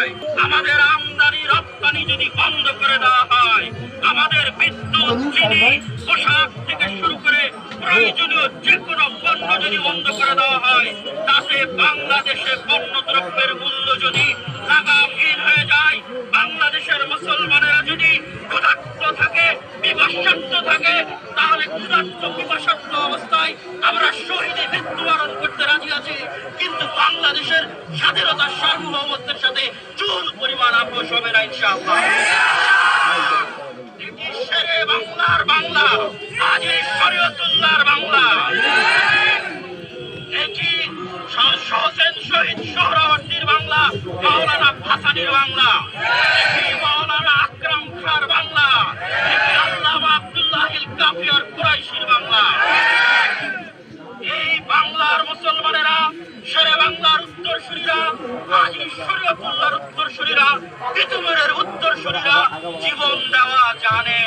হয়। আমাদের আমদানি রপ্তানি যদি বন্ধ করে দেওয়া হয় আমাদের বিদ্যুৎ চিনি পোশাক থেকে শুরু করে প্রয়োজনীয় যে কোনো পণ্য যদি বন্ধ করে দেওয়া হয় তাতে বাংলাদেশে পণ্য দ্রব্যের মূল্য যদি লাগামহীন হয়ে যায় বাংলাদেশের মুসলমানেরা যদি ক্ষুধার্ত থাকে বিপর্যন্ত থাকে তাহলে ক্ষুধার্ত বিপর্যন্ত অবস্থায় আমরা শহীদে মৃত্যুবরণ করতে রাজি আছি। কিন্তু বাংলাদেশের স্বাধীনতার সার্বভৌমত্বের সাথে হবে না ইনশাআল্লাহ। বাংলার বাংলা, আজ শরীয়তুল্লাহর বাংলা। এটি হোসেন শহীদ সোহরাওয়ার্দীর বাংলা, মাওলানা ভাসানির বাংলা। এটি মাওলানা আকরাম খার বাংলা। এটি আল্লামা আব্দুল্লাহ কাফিয়ার কুরাইশির বাংলা। এই বাংলার মুসলমানেরা উত্তর শরীরা জীবন দেওয়া জানে।